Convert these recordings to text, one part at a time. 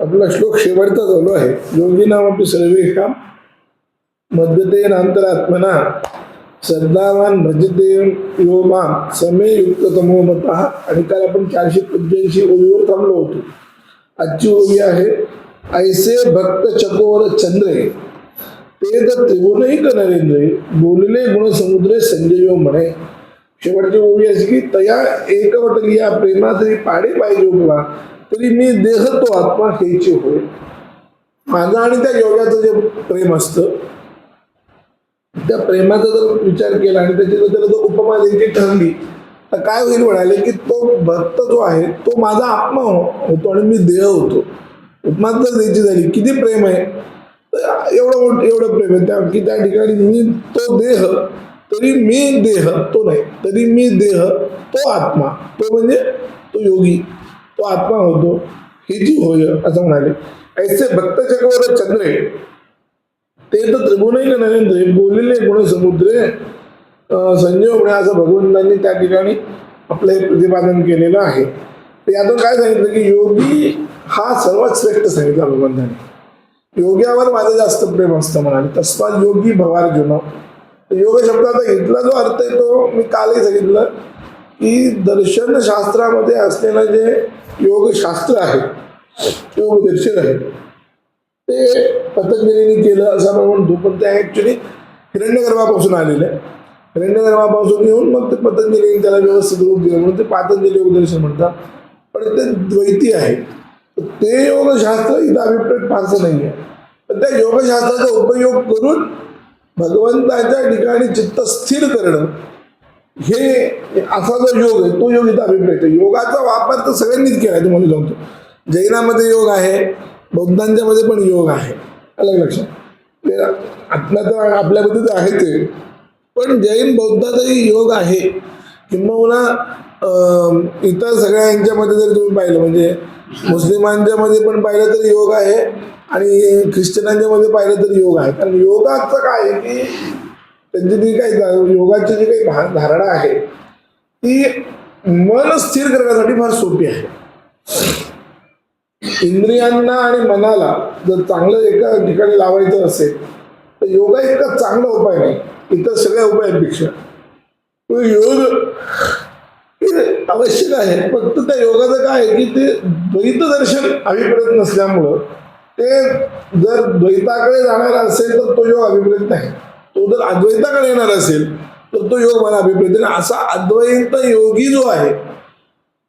आपला श्लोक शेवटचा झालो आहे. योगी नाम आपली सर्वेषाम मध्यते अंतरात्मना श्रद्धावान भजते यो माम समय युक्त तमो मत. आणि काल आपण चारशे पंच्याऐंशी ओळीवर थांबलो होतो. आजची ओळी आहे ऐसे भक्त चकोर चंद्रे ते तर त्रिभुवनही नरेंद्र बोलले गुण समुद्रे संजय म्हणे. शेवटची ओळी अशी की तया एकवटलिया प्रेमा तरी पाडे पाहिजे उभा. तरी मी देह तो आत्मा हेची होय. माझा आणि त्या योगाचं जे प्रेम असतं त्या प्रेमाचा जर विचार केला आणि त्याची जर त्याला जर उपमा द्यायची ठरली तर काय होईल म्हणाले की तो भक्त जो आहे तो माझा आत्मा हो- होतो आणि मी देह होतो. उपमा जर द्यायची झाली किती प्रेम आहे? एवढं मोठं एवढं प्रेम आहे. त्या की त्या ठिकाणी मी तो देह तरी मी देह तो नाही तरी मी देह तो आत्मा. तो म्हणजे तो योगी. तो आत्मा होतो हे जी होय असं म्हणाले. ऐसे भक्त चक्रवर चंद्रे ते तर त्रिगुणही नरेंद्र बोललेले गुण समुद्रे. संजय म्हणे असं भगवंतांनी त्या ठिकाणी आपलं प्रतिपादन केलेलं आहे. तर यातून काय सांगितलं की योगी हा सर्वात श्रेष्ठ सांगितला भगवंताने. योग्यावर माझं जास्त प्रेम असतं म्हणाले. तस्मात योगी भवार्जुन. तर योग शब्दाचा इथला जो अर्थ आहे तो मी कालही सांगितलं की दर्शन शास्त्रामध्ये असलेलं जे योगशास्त्र आहे योगदर्शन आहे. ते पतंजलीने केलं असं आपण म्हणतो पण ते ॲक्च्युली हिरण्यगर्भापासून आलेलं आहे. हिरण्यगर्भापासून येऊन मग ते पतंजलीने त्याला व्यवस्थित रूप दिलं म्हणून ते पातंजली योगदर्शन म्हणतात. पण ते द्वैती आहे. ते योगशास्त्र इथं अभिप्रेत फारसं नाही आहे पण त्या योगशास्त्राचा उपयोग करून भगवंताच्या ठिकाणी चित्त स्थिर करणं हे असा जो योग आहे तो योग इथं अभिप्रेत आहे योगाचा वापर तर सगळ्यांनीच केला आहे तुम्हाला म्हणजे सांगतो जैनामध्ये योग आहे बौद्धांच्या मध्ये पण योग आहे. अलग लक्षात? ते आत्मा तर आपल्यामध्ये तर आहे ते. पण जैन बौद्धाचाही योग आहे. किंबहुना इतर सगळ्यांच्यामध्ये जर तुम्ही पाहिलं म्हणजे मुस्लिमांच्या मध्ये पण पाहिलं तर योग आहे आणि ख्रिश्चनांच्या मध्ये पाहिलं तर योग आहे. कारण योगाचं काय आहे की त्यांची जी काही योगाची जी काही भा- धारणा आहे ती मन स्थिर करण्यासाठी फार सोपी आहे. इंद्रियांना आणि मनाला जर चांगलं एका ठिकाणी लावायचं असेल तर योगा इतका चांगला उपाय नाही. इतर सगळ्या उपायांपेक्षा. तो योग आवश्यक आहे. फक्त त्या योगाचं काय आहे की ते द्वैत दर्शन अभिप्रेत नसल्यामुळं ते जर द्वैताकडे जाणार असेल तर तो योग अभिप्रेत नाही. तो जर अद्वैताकडे येणार असेल तर तो योग मला अभिप्रेत नाही असा अद्वैत योगी जो आहे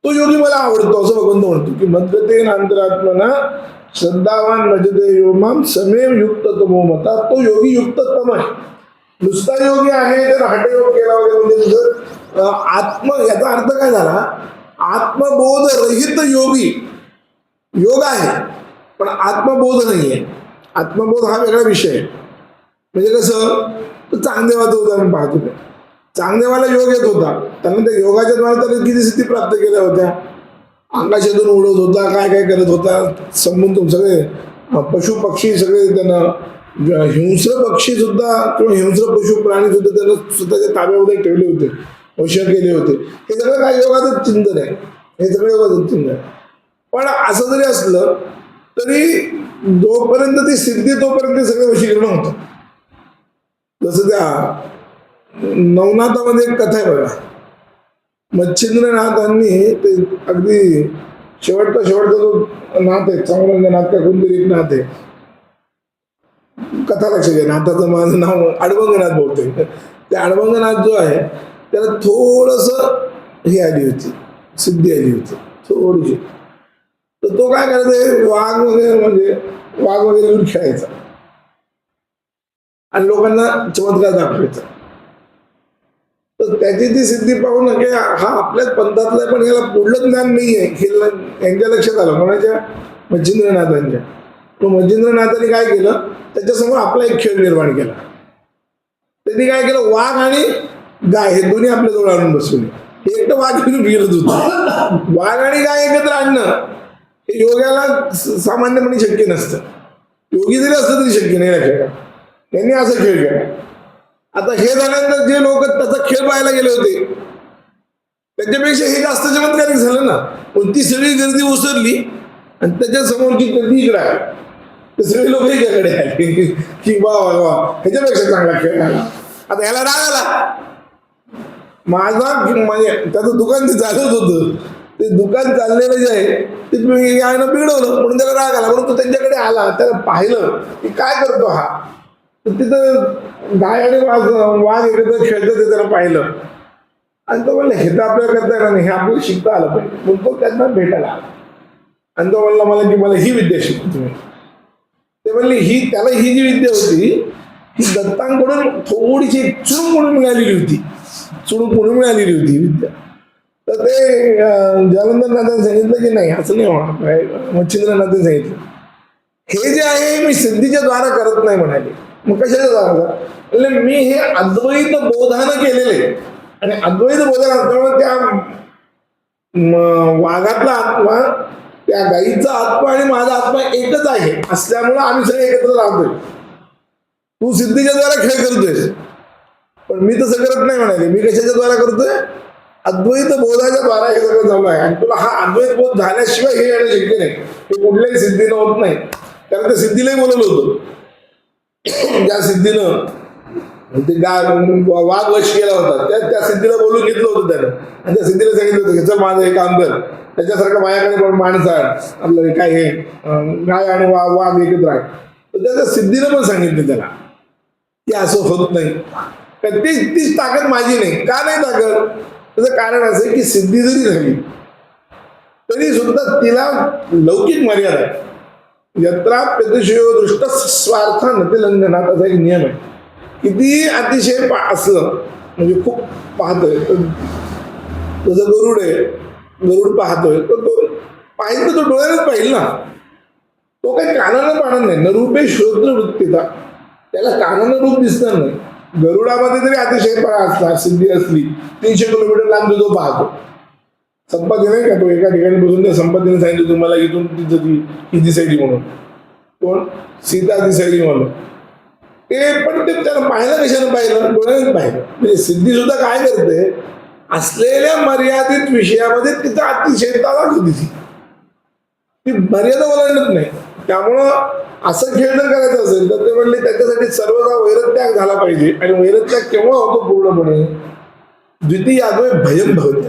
तो योगी मला आवडतो असं भगवंत म्हणतो की मध्यते अंतरात्मना श्रद्धावान भजते योमाम समेव युक्त तमो मता. तो योगी युक्त तम आहे. नुसता योगी आहे तर हटयोग केला वगैरे म्हणजे जर आत्म याचा अर्थ काय झाला? आत्मबोध रहित योगी योग आहे पण आत्मबोध नाही आहे आत्मबोध हा वेगळा विषय आहे. म्हणजे कसं चांगदेवाचं उदाहरण पाहतो चांगदेवाला योग येत होता. त्यांना त्या योगाच्या द्वारा त्याने किती सिद्धी प्राप्त केल्या होत्या? आकाशातून उडत होता काय काय करत होता? संबंध सगळे पशु पक्षी सगळे त्यांना हिंस्र पक्षी सुद्धा किंवा हिंस्र पशु प्राणी सुद्धा त्यांना स्वतःच्या ताब्यामध्ये ठेवले होते. वशन केले होते. हे सगळं काय योगाचं चिंतन आहे. हे सगळं योगाचं चिंतन आहे. पण असं जरी असलं तरी जोपर्यंत ती सिद्धी तोपर्यंत ते सगळं वशीकरण होतं. जसं त्या नवनाथामध्ये एक कथा आहे बघा. मच्छिंद्रनाथांनी ते अगदी शेवटचा शेवटचा जो नाथ आहे चांगला का कोणतरी एक नाथ आहे. कथा लक्ष घ्या नाथाचं माझं नाव अडवंगनाथ बोलतोय. त्या अडवंगनाथ जो आहे त्याला थोडस हे आली होती सिद्धी आली होती थोडीशी. तर तो काय करायचा वाघ वगैरे म्हणजे वाघ वगैरे खेळायचा. आणि लोकांना चमत्कार दाखवायचा. तर त्याची ती सिद्धी पाहून की हा आपल्याच पंथातला पण याला पुढलं ज्ञान नाही आहे हे यांच्या लक्षात आलं. कोणाच्या मच्छिंद्रनाथांच्या तो मच्छिंद्रनाथांनी काय केलं? त्याच्यासमोर आपला एक खेळ निर्माण केला. त्यांनी काय केलं? वाघ आणि गाय हे दोन्ही आपल्या जवळ आणून बसवले. एक एकटं वाघ घेऊन फिरत होतं. वाघ आणि गाय एकत्र आणणं हे योग्याला सामान्यपणे शक्य नसतं. योगी जरी असलं तरी शक्य नाही या खेळात त्यांनी असं खेळ केला आता हे झाल्यानंतर जे लोक त्याचा खेळ पाहायला गेले होते त्याच्यापेक्षा हे जास्त चमत्कारिक झालं ना. पण ती सगळी गर्दी उसरली आणि त्याच्यासमोर समोरची कधी इकडे आहे ते सगळे लोक याच्याकडे आले. की वा वा वा. ह्याच्यापेक्षा चांगला खेळ झाला. आता ह्याला राग आला. माझा म्हणजे त्याचं दुकान ते चालत होतं ते दुकान चाललेलं जे आहे ते तुम्ही यानं बिघडवलं. म्हणून त्याला राग आला. म्हणून तो त्यांच्याकडे आला. त्याला पाहिलं की काय करतो हा. तर तिथं गाय आणि वाघ वाघ एकत्र खेळतं ते त्याला पाहिलं. आणि तो म्हणलं हे तर आपल्याला करता येणार नाही हे आपल्याला शिकता आलं पाहिजे. म्हणून तो त्यांना भेटायला आला. आणि तो म्हणला मला की मला ही विद्या शिकतो तुम्ही ते म्हणले ही त्याला ही जी विद्या होती ती दत्तांकडून थोडीशी चुणूक म्हणून मिळालेली होती. चुणूक म्हणून मिळालेली होती विद्या. तर ते अं, जालंधरनाथांनी सांगितलं की नाही असं नाही होणार. मच्छिंद्रनाथांनी सांगितलं. हे जे आहे मी सिद्धीच्या द्वारा करत नाही म्हणाले. मग कशाला जाणार म्हणजे मी हे अद्वैत बोधानं केलेले. आणि अद्वैत बोधन असल्यामुळे त्या वाघातला आत्मा त्या गाईचा आत्मा आणि माझा आत्मा एकच आहे. असल्यामुळं आम्ही सगळे एकत्र राहतोय. तू सिद्धीच्या द्वारा खेळ करतोय पण मी तसं करत नाही म्हणाले. मी कशाच्या द्वारा करतोय? अद्वैत बोधाच्या द्वारा हे सगळं झालं आहे. आणि तुला हा अद्वैत बोध झाल्याशिवाय हे येणं शक्य नाही. ते कुठल्याही सिद्धीनं होत नाही. कारण ते सिद्धीलाही बोलवलं होतं. ज्या सिद्धीनं ते गा वाघ वश केला होता. त्या त्या सिद्धीला बोलून घेतलं होतं त्यानं. आणि त्या सिद्धीला सांगितलं होतं की चल माझं हे काम कर. त्याच्यासारखं माझ्याकडे पण माणसं आहे. आपलं हे काय हे गाय आणि वा वाघ एकत्र आहे. तर त्याच्या सिद्धीनं पण सांगितलं त्याला. की असं होत नाही. तर ती तीच ताकद माझी नाही. का नाही ताकद? त्याचं कारण असं की सिद्धी जरी झाली तरी सुद्धा तिला लौकिक मर्यादा आहे. यत्रा प्रतिशयो दृष्ट स्वार्थ नतिलंघनात असा एक नियम आहे. किती अतिशय पा- असलं म्हणजे खूप पाहतोय जसं गरुड आहे गरुड पाहतोय तर तो पाहिजे तो डोळ्यानेच पाहिल ना. तो काही कानानं पाहणार नाही. न रूपे श्रोत्र वृत्तीचा. त्याला कानानं रूप दिसणार नाही. गरुडामध्ये तरी अतिशयपणा असला सिद्धी असली तीनशे किलोमीटर लांब तो पाहतो. संपत्ती नाही का तो एका ठिकाणी बसून त्या संपत्तीने सांगितलं तुम्हाला इथून तिथं ती ही दिसायची म्हणून. कोण? सीता दिसायची म्हणून. ते पण ते त्याला पाहिलं कशानं पाहिलं? डोळ्याने पाहिलं. म्हणजे सिद्धी सुद्धा काय करते? असलेल्या मर्यादित विषयामध्ये तिचा अतिशयता दाखवते ती. ती मर्यादा ओलांडत नाही. त्यामुळं असं खेळ जर करायचं असेल तर ते म्हणले त्याच्यासाठी सर्वदा वैरत्याग झाला पाहिजे. आणि वैरत्याग केव्हा होतो पूर्णपणे? द्वितीय आदवे भयम भवत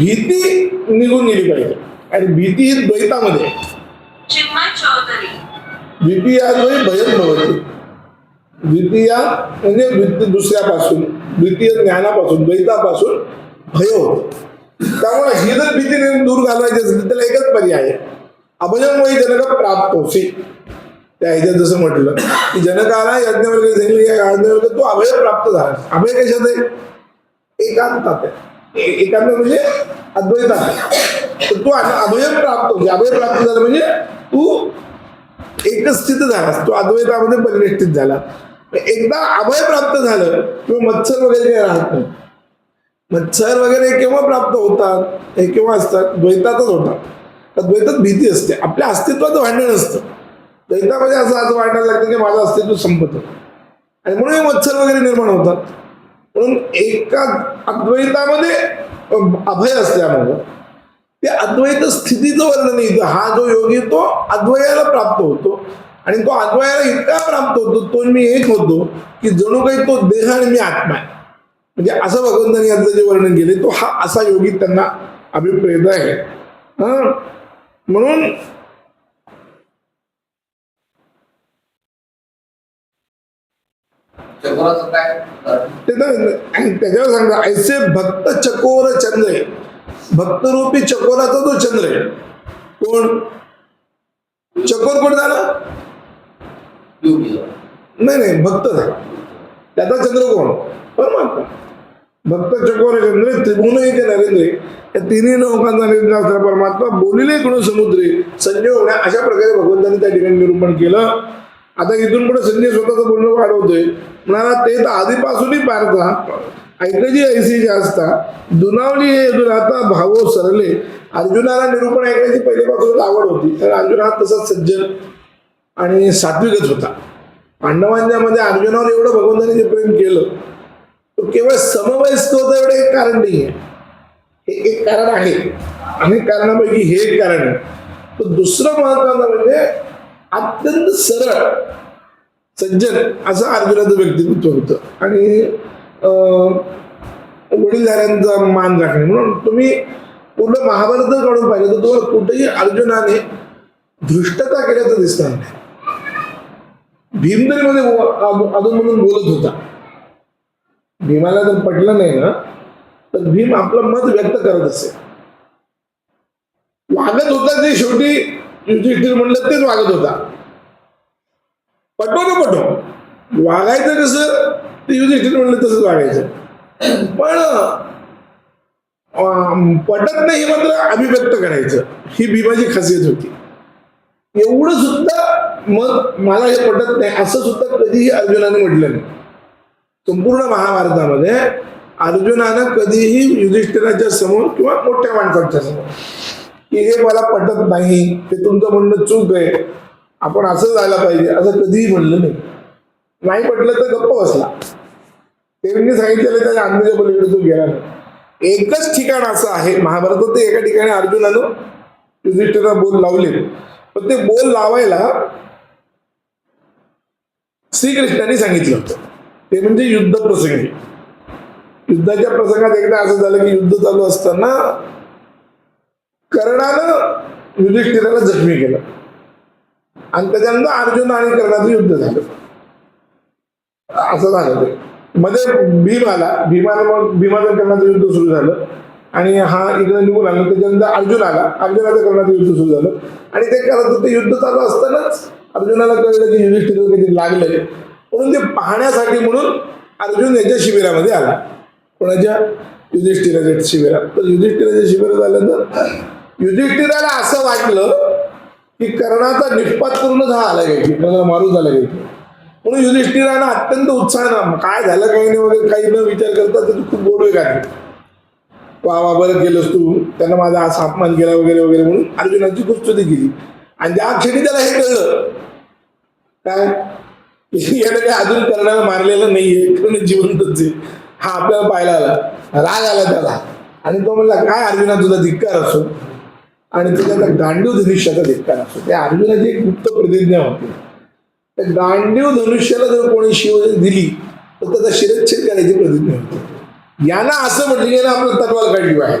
भीती निघून गेली पाहिजे. आणि भीती ही द्वैतामध्ये. चौधरी. द्वितीयाद्वय भयम भवती. द्वितीया म्हणजे दुसऱ्यापासून द्वितीय ज्ञानापासून द्वैतापासून भय होतं. त्यामुळे ही जर भीती दूर घालवायची असेल तर त्याला एकच पर्याय आहे. अभयम वय जनक प्राप्त होसी त्या ह्याच्यात जसं म्हटलं की जनकाला यज्ञवर्ग या यज्ञवर्ग तो अभय प्राप्त झाला अभय कशात आहे? एकांतात आहे. एकांत म्हणजे अद्वैत. आहे तर तो अभय प्राप्त होते. अभय प्राप्त झाला म्हणजे तू एकच स्थित झालास. तो अद्वैतामध्ये परिनिष्ठित झाला. एकदा अभय प्राप्त झालं किंवा मत्सर वगैरे काही राहत नाही. मत्सर वगैरे केव्हा प्राप्त होतात? हे केव्हा असतात? द्वैतातच होतात. अद्वैतात द्वैतात भीती असते. आपल्या अस्तित्वाचं भांडण असतं. द्वैतामध्ये असं आज वाटायला लागतं की माझं अस्तित्व संपत. आणि म्हणून हे मत्सर वगैरे निर्माण होतात. म्हणून एका अद्वैतामध्ये अभय असल्यामुळं ते अद्वैत स्थितीचं वर्णन इथं हा जो योगी तो अद्वयाला प्राप्त होतो. आणि तो अद्वयाला इतका प्राप्त होतो तो मी एक होतो की जणू काही तो देह आणि मी आत्मा आहे. म्हणजे असं भगवंतांनी याचं जे वर्णन केले तो हा असा योगी त्यांना अभिप्रेत आहे. हा? म्हणून चकोराचं काय? ते त्याच्यावर सांगता ऐसे भक्त चकोर चंद्र. आहे भक्तरूपी चकोराचा तो चंद्र आहे. कोण? चकोर कोण झाला? नाही नाही भक्त झाला त्याचा चंद्र कोण? परमात्मा. भक्त चकोर चंद्र त्रिभुवन एक नरेंद्र या तिन्ही नौकांचा निर्णय असणारा परमात्मा बोलिले गुण समुद्रे. संजय होण्या अशा प्रकारे भगवंतांनी त्या ठिकाणी निरूपण केलं. आता इथून पुढे संजय स्वतःचं बोलणं वाढवतोय. म्हणाला ते तर आधीपासूनही पारता ऐकजी ऐसी असता दुनावली हे आता भावो सरले. अर्जुनाला निरूपण ऐकायची पहिल्यापासूनच आवड होती. तर अर्जुन हा तसाच सज्जन आणि सात्विकच होता. पांडवांच्या मध्ये अर्जुनावर एवढं भगवंताने जे प्रेम केलं तो केवळ समवयस्क होता एवढं एक कारण नाही आहे हे एक कारण आहे. अनेक कारणापैकी हे एक कारण आहे. पण दुसरं महत्वाचं म्हणजे अत्यंत सरळ सज्जन असं अर्जुनाचं व्यक्तिमत्व होतं. आणि अं, वडीलधाऱ्यांचा मान राखणे. म्हणून तुम्ही पूर्ण महाभारत जर काढून पाहिलं तर तुम्हाला कुठेही अर्जुनाने धृष्टता केल्याचं दिसणार नाही. भीम तरी म्हणून बोलत होता. भीमाला जर पटलं नाही ना तर भीम आपलं मत व्यक्त करत असे. वागत होता ते शेवटी युधिष्ठिर म्हणलं तेच वागत होता. पटो ना पटो वागायचं कसं ते युधिष्ठिर म्हणलं तसंच वागायचं. पण पटत नाही हे मात्र अभिव्यक्त करायचं. ही भीमाची खासियत होती. एवढं सुद्धा मग मला हे पटत नाही असं सुद्धा कधीही अर्जुनाने म्हटलं नाही. संपूर्ण महाभारतामध्ये अर्जुनानं कधीही युधिष्ठिराच्या समोर किंवा मोठ्या माणसांच्या समोर की हे मला पटत नाही हे तुमचं म्हणणं चूक आहे. आपण असं जायला पाहिजे असं कधीही म्हणलं नाही. नाही पटलं तर गप्प बसला. त्यांनी सांगितलेलं त्याच्या अंधीच्या पलीकडे तो गेला नाही. एकच ठिकाण असं आहे महाभारतात ते एका ठिकाणी अर्जुनानं युधिष्ठिरा बोल लावले. पण ते बोल लावायला श्रीकृष्णाने सांगितलं होतं. ते म्हणजे युद्ध प्रसंगी. युद्धाच्या प्रसंगात एकदा असं झालं की युद्ध चालू असताना कर्णानं युधिष्ठिराला जखमी केलं. आणि त्याच्यानंतर अर्जुन आणि कर्णाचं युद्ध झालं. असं झालं ते. मध्ये भीम आला. भीमानं मग भीमाचं कर्णाचं युद्ध सुरू झालं. आणि हा इकडे निघून आला. त्याच्यानंतर अर्जुन आला. अर्जुनाचं कर्णाचं युद्ध सुरू झालं. आणि ते करत ते युद्ध चालू असतानाच अर्जुनाला कळलं की युधिष्ठिर काहीतरी लागलंय. म्हणून ते पाहण्यासाठी म्हणून अर्जुन याच्या शिबिरामध्ये आला. कोणाच्या? युधिष्ठिराच्या शिबिरात. तर युधिष्ठिराच्या शिबिरात आल्यानंतर युधिष्ठिराला असं वाटलं की कर्णाचा निष्पात पूर्ण झाला आला कर्णाला मारून झाला घ्यायची म्हणून युधिष्ठिरानं अत्यंत उत्साहानं काय झालं काही नाही वगैरे काही न विचार करता तर खूप गोड वेग वा वा बरं केलंस तू. त्यांना माझा असा अपमान केला वगैरे वगैरे म्हणून अर्जुनाची खूप स्तुती केली. आणि ज्या क्षणी त्याला हे कळलं. काय? यानं काय अजून कर्णाला मारलेलं नाहीये कर्ण जिवंतच आहे. हा आपल्याला पाहायला आला. राग आला त्याला. आणि तो म्हणला काय अर्जुना तुझा धिक्कार असो. आणि तुझ्या गांडीव धनुष्याचा धिक्कार असतो त्या अर्जुनाची एक गुप्त प्रतिज्ञा होती. त्या गांडीव धनुष्याला जर कोणी शिव दिली तर त्याचा शिरच्छेद करायची प्रतिज्ञा होती. यांना असं म्हटलं की आपलं तलवार काढली आहे?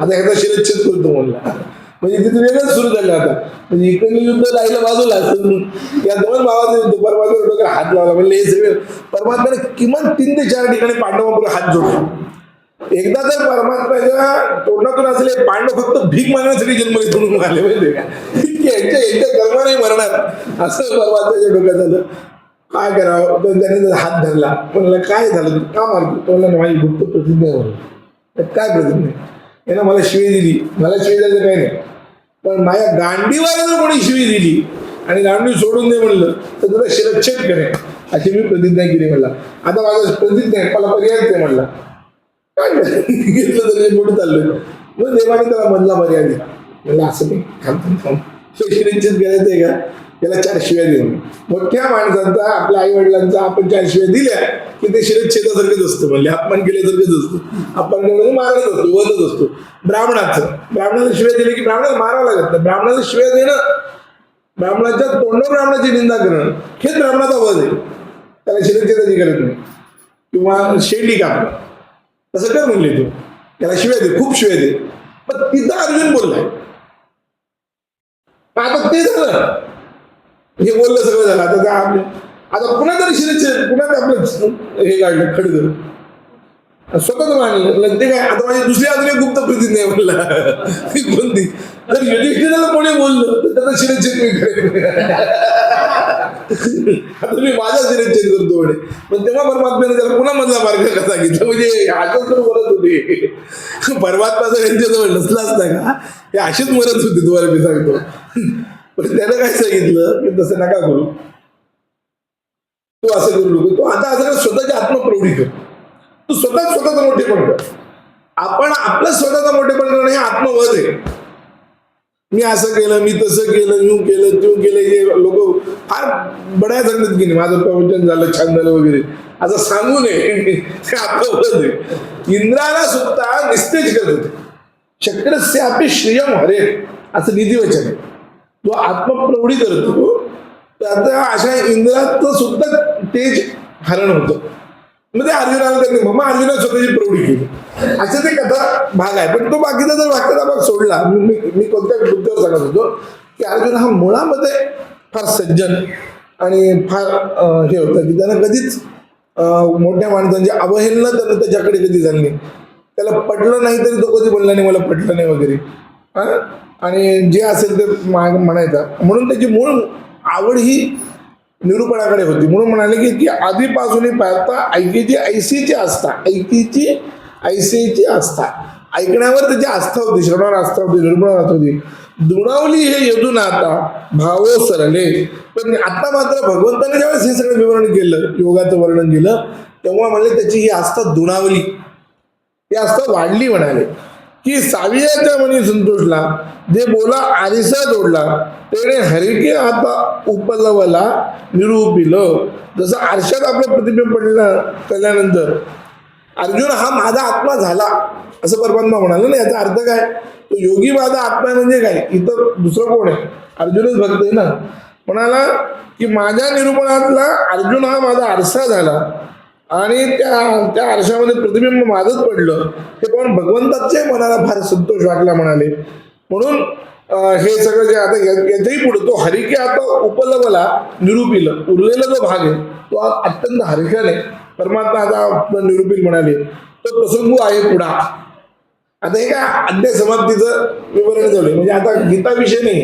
आता ह्याचा शिरच्छेद करतो म्हणला. म्हणजे तिथे वेगळंच सुरू झालं आता. म्हणजे इकडे युद्ध राहिलं बाजूला या दोन भावाचं युद्ध परमात्मा हात लावला म्हणजे हे सगळं परमात्म्याने किमान तीन ते चार ठिकाणी पांडवापुढे हात जोडला. एकदा तर परमात्म्याच्या तोंडातून असले पांडव फक्त भीक मागण्यासाठी जन्म घेऊन आले माहिती का? की यांच्या यांच्या कर्माने मरणार. असं परमात्म्याच्या डोक्यात झालं काय करावं? तर त्याने हात धरला. म्हणलं काय झालं? तू का मारतो तो म्हणला माझी गुप्त प्रतिज्ञा म्हणून. काय प्रतिज्ञा यानं मला शिवी दिली. मला शिवी द्यायचं काही नाही. पण माझ्या गांडीवाला जर कोणी शिवी दिली आणि गांडी सोडून दे म्हणलं तर तुला शिरच्छेद करेन. अशी मी प्रतिज्ञा केली म्हणला. आता माझं प्रतिज्ञा आहे. मला पर्याय ते म्हणला. काय घेतलं तर कुठे चाललोय. मग देवाने त्याला मधला मर्यादा म्हणलं असं नाही थांब थांब करायचं आहे का? त्याला चार शिव्या देऊन. मोठ्या माणसांचा आपल्या आई वडिलांचा आपण चार शिव्या दिल्या की ते शिरच्छेदासारखंच असतं. म्हणजे अपमान केल्यासारखंच असतं. अपमान म्हणजे मारत असतो वधत असतो. ब्राह्मणाचं. ब्राह्मणाचं शिव्या दिली की ब्राह्मणाला मारावं लागत नाही. ब्राह्मणाचं शिव्या देणं ब्राह्मणाच्या तोंडावर ब्राह्मणाची निंदा करणं हेच ब्राह्मणाचा वध आहे. त्याला शिरच्छेदाची गरज नाही. किंवा शेंडी कापणं. तसं काय म्हणले तू. त्याला शिव्या दे खूप शिव्या दे. पण तिथं अर्जुन बोललाय. आता ते झालं. हे बोललं सगळं झालं. आता काय आपले. आता पुन्हा तरी शिरेचे पुन्हा ते आपलं हे काढलं खडगं स्वतःच मानलं ते काय आता माझी दुसरी अजून एक गुप्त प्रीती नाही म्हणला. ती कोणती? तर युधिष्ठिराला कोणी बोललं तर त्याचा शिरेचे मी आता मी माझा शिरच्छेद करतो म्हणे. पण तेव्हा परमात्म्याने त्याला पुन्हा मधला मार्ग कसा सांगितलं म्हणजे असंच तर बोलत होते. परमात्मा जर यांच्याजवळ नसलाच नाही का हे अशीच मरत होते तुम्हाला मी सांगतो. पण त्यानं काय सांगितलं? की तसं नका करू. तू असं करू नको. तू आता असं स्वतःची आत्मप्रौढी कर. तू स्वतः स्वतःचा मोठेपण कर. आपण आपलं स्वतःचा मोठेपण करणं हे आत्मवध आहे. मी असं केलं मी तसं केलं यू केलं तू केलं हे लोक फार बड्या सांगतात की नाही माझं प्रवचन झालं छान झालं वगैरे. असं सांगू नये. आता आपलं इंद्राला सुद्धा निस्तेज करत होते. शक्रस्यापी श्रियम हरे. असं निधिवचन. आहे तो आत्मप्रौढी करतो तर आता अशा इंद्राचं सुद्धा तेज हरण होतं. मग ते अर्जुनाला त्यांनी मग अर्जुना स्वतःची प्रौढी केली. असं ते कथा भाग आहे. पण तो बाकीचा जर वाक्याचा भाग सोडला मी मी- कोणत्या मुद्द्यावर सांगत होतो की अर्जुन हा मुळामध्ये फार सज्जन आणि फार हे होतं की त्यानं कधीच मोठ्या माणसांची अवहेलना त्यानं त्याच्याकडे कधी झाली नाही. त्याला पटलं नाही तरी तो कधी बोलला नाही मला पटलं नाही वगैरे. आणि जे असेल ते मा- म्हणायचा. म्हणून त्याची मूळ आवड ही निरूपणाकडे होती. म्हणून म्हणाले की की आधीपासून पाहता ऐकीची ऐसीची आस्था ऐकीची ऐसीची आस्था ऐकण्यावर त्याची आस्था होती श्रवणावर आस्था होती निरूपणावर आस्था होती. दुणावली हे येतून आता भावो सरले. पण आता मात्र भगवंताने ज्यावेळेस हे सगळं विवरण केलं योगाचं वर्णन केलं तेव्हा म्हणजे त्याची ही आस्था दुणावली. ही आस्था वाढली म्हणाले. की सावियाच्या मनी संतोषला. जे बोला आरिसा जोडला. तेने हरिके आता उपलवला निरूपिल. जसं आरशात आपलं प्रतिबिंब पडलं केल्यानंतर अर्जुन हा माझा आत्मा झाला. असं परमात्मा म्हणाला ना याचा अर्थ काय? तो योगी माझा आत्मा म्हणजे काय? इथं दुसरं कोण आहे? अर्जुनच भक्त आहे ना. म्हणाला की माझ्या निरूपणातला अर्जुन हा माझा आरसा झाला. आणि त्या त्या आरशामध्ये प्रतिबिंब माझंच पडलं. हे पण भगवंताचे मनाला फार संतोष वाटला म्हणाले. म्हणून हे सगळं जे आता याच्याही पुढे तो हरिके आता उपलबला निरुपिल उरलेला जो भाग आहे तो अत्यंत हरिकाने परमात्मा आता निरुपिल म्हणाले तो प्रसंग आहे पुढा. आता हे काय अध्याय समाप्तीचं विवरण झालं म्हणजे आता गीता विषय नाही.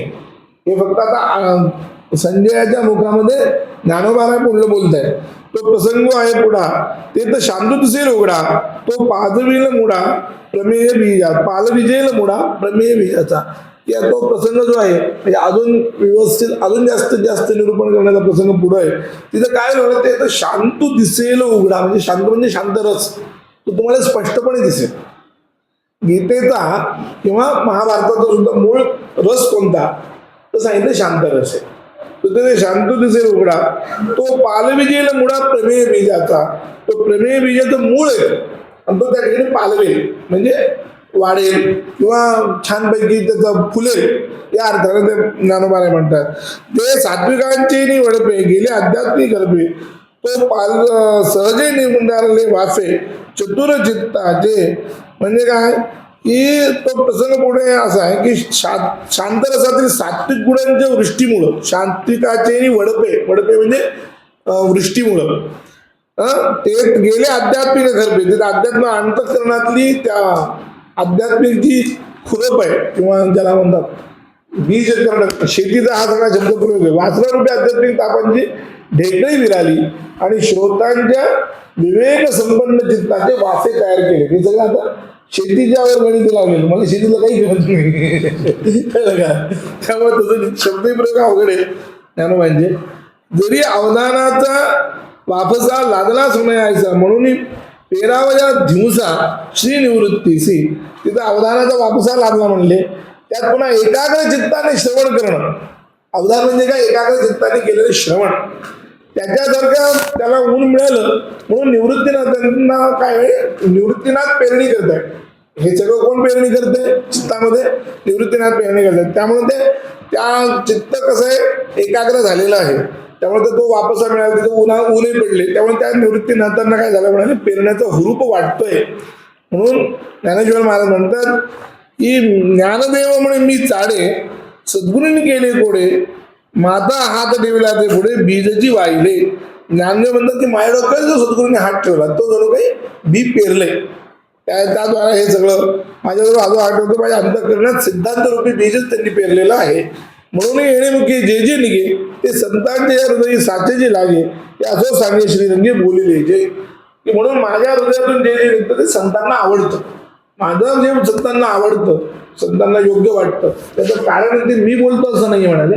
हे फक्त आता संजयाच्या मुखामध्ये ज्ञानोबाला पुढलं बोलत आहे तो प्रसंग आहे पुढा. ते तर शांत दिसेल उघडा. तो पाजविल मुडा प्रमेय बीजा. पालविजेल मुडा प्रमेय बीजाचा. या तो प्रसंग जो आहे म्हणजे अजून व्यवस्थित अजून जास्तीत जास्त निरूपण करण्याचा प्रसंग पुढे आहे. तिथं काय झालं ते तर शांत दिसेल उघडा. म्हणजे शांत म्हणजे शांत रस. तो तुम्हाला स्पष्टपणे दिसेल. गीतेचा किंवा महाभारताचा सुद्धा मूळ रस कोणता? तर सांगितलं शांत रस आहे. तर ते शांत दिसेल उघडा तो पालविजेल मुळा प्रमेय बीजाचा. तो प्रमेय बीजाचं मूळ आहे. आणि तो त्या ठिकाणी पालवेल म्हणजे वाढेल किंवा छानपैकी त्याचं फुलेल या अर्थाने ते ज्ञानोबाने म्हणतात. ते सात्विकांचे नि वडपे गेले आध्यात्मिक गडपे तो पाल सहजे निमुंडारले वाफे चतुर चित्ताचे म्हणजे काय? की तो प्रसंग पुढे असा आहे की शा- शांत रसातील सात्विक गुणांच्या वृष्टीमुळं शांतिकाचे आणि वडपे वडपे म्हणजे वृष्टीमुळं ते गेले आध्यात्मिक घरपे ते अध्यात्म अंतकरणातली त्या आध्यात्मिक जी खुरप आहे किंवा ज्याला म्हणतात बीज करणं शेतीचा हा सगळा शब्दप्रयोग आहे आहे रुपये आध्यात्मिक तापांची ढेकळी विराली आणि श्रोतांच्या विवेक संपन्न चित्ताचे वासे तयार केले. हे सगळं आता शेतीच्या वर गणित लावलेलं मला शेतीला काही गरज नाही. कळलं का? त्यामुळे तसं शब्दप्रयोग अवघड आहे. ज्ञानोबांचे म्हणजे जरी अवधानाचा वापसा लागला सुनायायचा म्हणून पेरावया दिवसा श्रीनिवृत्तीसी तिथं अवधानाचा वापसा लागला म्हणले. त्यात पुन्हा एकाग्र चित्ताने श्रवण करणं. अवधान म्हणजे काय? एकाग्र चित्ताने केलेलं श्रवण. त्याच्यासारखं त्याला ऊन मिळालं म्हणून निवृत्तीनाथ त्यांना काय निवृत्तीनाथ पेरणी करत आहे हे सगळं कोण पेरणी करते चित्तामध्ये निवृत्तीनाथ पेरणी करतात त्यामुळे ते त्या चित्त कसं आहे? एकाग्र झालेलं आहे. त्यामुळे तो वापसा मिळाला तिथे उन्हा ऊनही पडले. त्यामुळे त्या निवृत्तीनाथांना काय झालं म्हणाले? पेरण्याचा हुरूप वाटतोय. म्हणून ज्ञानेश्वर महाराज म्हणतात की ज्ञानदेव म्हणे मी चाडे सद्गुरूंनी केले कोडे माता हात ठेवला ते पुढे बीजची वाहिले. ज्ञानदेव म्हणतात की माझ्या डोक्यात जो सद्गुरूंनी हात ठेवला तो जणू काही बी पेरले. त्या त्याद्वारा हे सगळं माझ्याजवळ आजो आठवतो माझ्या अंतकरणात सिद्धांत रूपी बीजच त्यांनी पेरलेलं आहे. म्हणून येणेमुखी जे जे निघे ते संतांचे या साचे साचेचे लागे ते असो सांगे श्रीरंगे बोलिले. जे की म्हणून माझ्या हृदयातून जे जे निघतं ते संतांना आवडतं. माझं जे संतांना आवडतं संतांना योग्य वाटतं त्याचं कारण ते मी बोलतो असं नाही म्हणाले.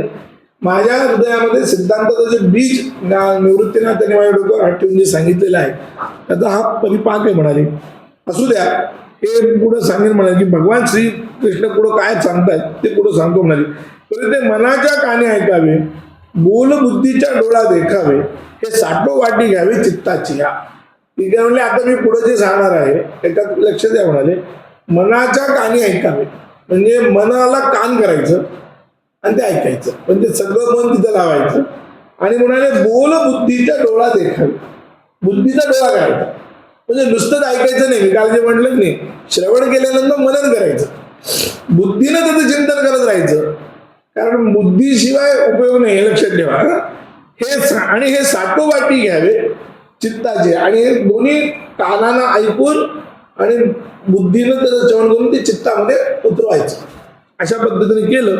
माझ्या हृदयामध्ये सिद्धांताचं जे बीज ना- निवृत्तीनाथ त्यांनी माझ्या डोक्यावर हात ठेवून जे सांगितलेलं आहे त्याचा हा परिपाक आहे म्हणाले. असू द्या हे पुढं सांगेल म्हणाले की भगवान श्री कृष्ण पुढं काय सांगतायत ते पुढं सांगतो म्हणाले. तरी ते मनाच्या काने ऐकावे बोल बुद्धीच्या डोळा देखावे हे साठो वाटी घ्यावी चित्ताची या. ठीक आहे म्हणले आता मी पुढे जे सांगणार आहे त्याच्यात लक्ष द्या म्हणाले. मनाच्या कानी ऐकावे. म्हणजे मनाला कान करायचं आणि ते ऐकायचं. म्हणजे सगळं मन तिथं लावायचं. आणि म्हणाले बोल बुद्धीच्या डोळा देखावे बुद्धीचा डोळा करायचा म्हणजे नुसतंच ऐकायचं नाही. मी काल जे म्हटलं नाही श्रवण केल्यानंतर मनन करायचं. बुद्धीनं त्याचं चिंतन करत राहायचं. कारण बुद्धीशिवाय उपयोग नाही हे लक्षात ठेवा. हे. आणि हे साठोबाटी घ्यावे. चित्ताचे. आणि हे दोन्ही कानानं ऐकून आणि बुद्धीनं त्याचं श्रवण करून ते चित्तामध्ये उतरवायचं. अशा पद्धतीने केलं.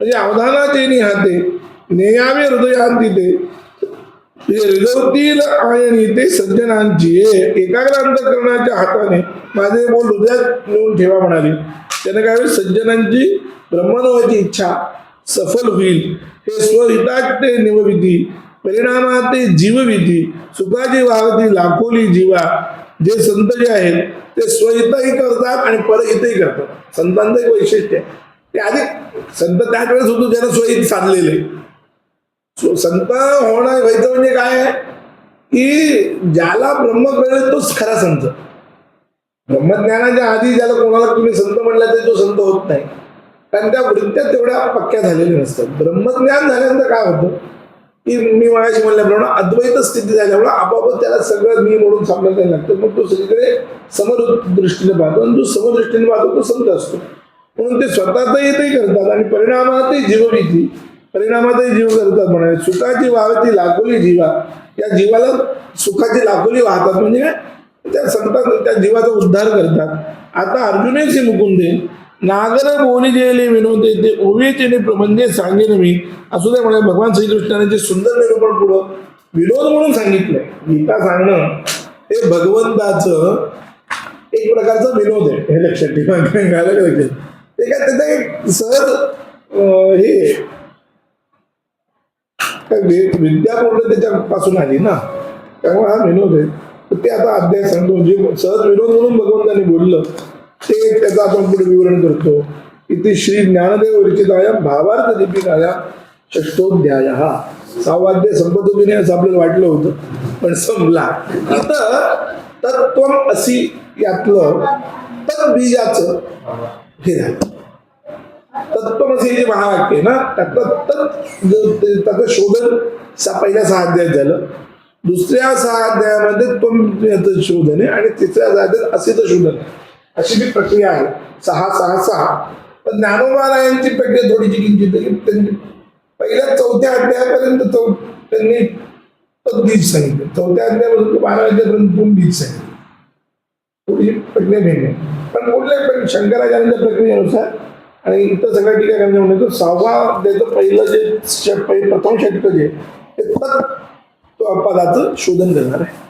म्हणजे अवधानाचे निहाते नेयावे हृदयांती ते हृदयतील आणि ते सज्जनांची हे एकाग्र अंतकरणाच्या हाताने माझे बोल हृदयात नेऊन ठेवा म्हणाले. त्याने काय होईल? सज्जनांची ब्रह्मनवाची इच्छा सफल होईल. हे स्वहिताचे ते निवविधी परिणामाते ते जीवविधी सुखाची वागती लाखोली जीवा जे संत जे आहेत ते स्वहितही करतात आणि परहितही करतात. संतांचं एक वैशिष्ट्य आहे. ते आधी संत त्याच वेळेस होतो ज्यानं स्वहित साधलेले संत होणं व्हायचं म्हणजे काय आहे? की ज्याला ब्रह्म कळेल तोच खरा संत. ब्रह्मज्ञानाच्या आधी ज्याला कोणाला तुम्ही संत म्हणला तरी तो संत होत नाही. कारण त्या वृत्त्या तेवढ्या पक्क्या झालेल्या नसतात. ब्रह्मज्ञान झाल्यानंतर काय होतं? ती मी मायाशी म्हणल्याप्रमाणे अद्वैत स्थिती झाल्यामुळे आपापत त्याला सगळं मी म्हणून सामोरं लागतं मग तो सगळीकडे समर दृष्टीने पाहतो आणि जो समदृष्टीने पाहतो तो संत असतो. म्हणून ते स्वतःतही ते करतात आणि परिणामातही जीवविधी परिणामातही जीव करतात म्हणाले सुखाची वाहती लाखोली जीवा. या जीवाला सुखाची लाखोली वाहतात म्हणजे त्या संतात त्या जीवाचा उद्धार करतात. आता अर्जुनेचे मुकुंदे नागर बोली गेले विनोद ते ओवेचे म्हणजे सांगेन मी. असू दे म्हणे भगवान श्रीकृष्णाने जे सुंदर निरूपण पुढं विनोद म्हणून सांगितलंय गीता सांगणं हे भगवंताचं एक प्रकारचा विनोद आहे. हे लक्षात ठेवा लक्षात ते काय त्याचा एक सहज हे विद्यापूर्ण त्याच्यापासून आली ना. त्यामुळे हा विनोद आहे. ते आता अध्याय सांगतो. जे सहज विनोद म्हणून भगवंताने बोललं ते त्याचं आपण पुढे विवरण करतो. इथे श्री ज्ञानदेव विरचिताया भावार्थ दीपिकाया षष्टोध्याय हा सावाद्य संपत नाही असं आपल्याला वाटलं होतं पण संपला. इथं तत्व असी यातलं तत् बीजाचं हे झालं. तत्वमसी जे महावाक्य आहे ना त्यातलं तत् त्याचं शोधन सा पहिल्या सहा अध्यायात झालं. दुसऱ्या सहा अध्यायामध्ये त्वम शोधन आहे आणि तिसऱ्या अध्यायात असेचं शोधन आहे. अशी जी प्रक्रिया आहे सहा सहा सहा पण ज्ञानोबारायांची प्रक्रिया थोडीशी किंचित त्यांनी पहिल्या चौथ्या अध्यायापर्यंत चौ त्यांनी बीज सांगितलं. चौथ्या अध्यायापासून बारा अध्यायापर्यंत दोन बीज सांगितलं. थोडी प्रक्रिया भिन्न पण कुठल्या पण शंकराचार्यांच्या प्रक्रियेनुसार आणि इतर सगळ्या ठिकाणी म्हणजे सहावा त्याचं पहिलं जे प्रथम षटक जे ते तत् पदाचं शोधन करणार आहे.